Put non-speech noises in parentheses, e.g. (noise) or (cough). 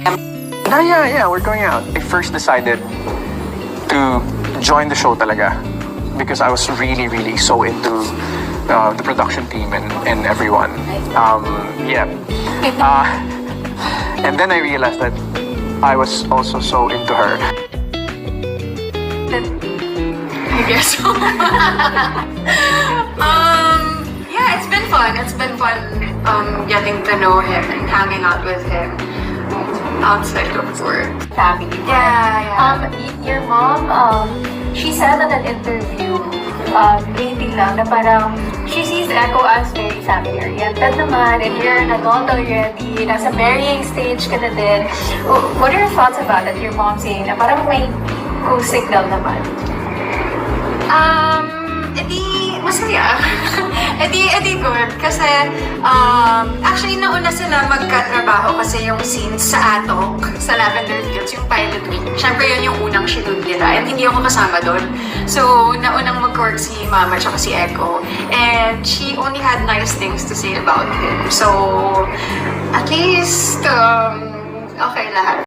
Yeah, yeah, yeah, we're going out. I first decided to join the show talaga because I was really, really so into uh, the production team and, and everyone. Um, yeah. (laughs) Uh, and then I realized that I was also so into her. I guess so. (laughs) um, yeah, it's been fun. It's been fun um, getting to know him and hanging out with him outside of work. family. Yeah, yeah. Um, your mom, um, she said in an interview, um, lately lang, na parang she sees Echo as very family-oriented naman, and you're an adult already, nasa marrying stage ka na din. What are your thoughts about it? Your mom saying na parang may go signal naman. Um. Edi, edi good. Kasi, um, actually, nauna sila magkatrabaho kasi yung scene sa Atok, sa Lavender Fields, yung pilot week. Siyempre, yun yung unang shoot nila. And hindi ako kasama doon. So, naunang mag-work si Mama at si Echo. And she only had nice things to say about him. So, at least, um, okay lahat.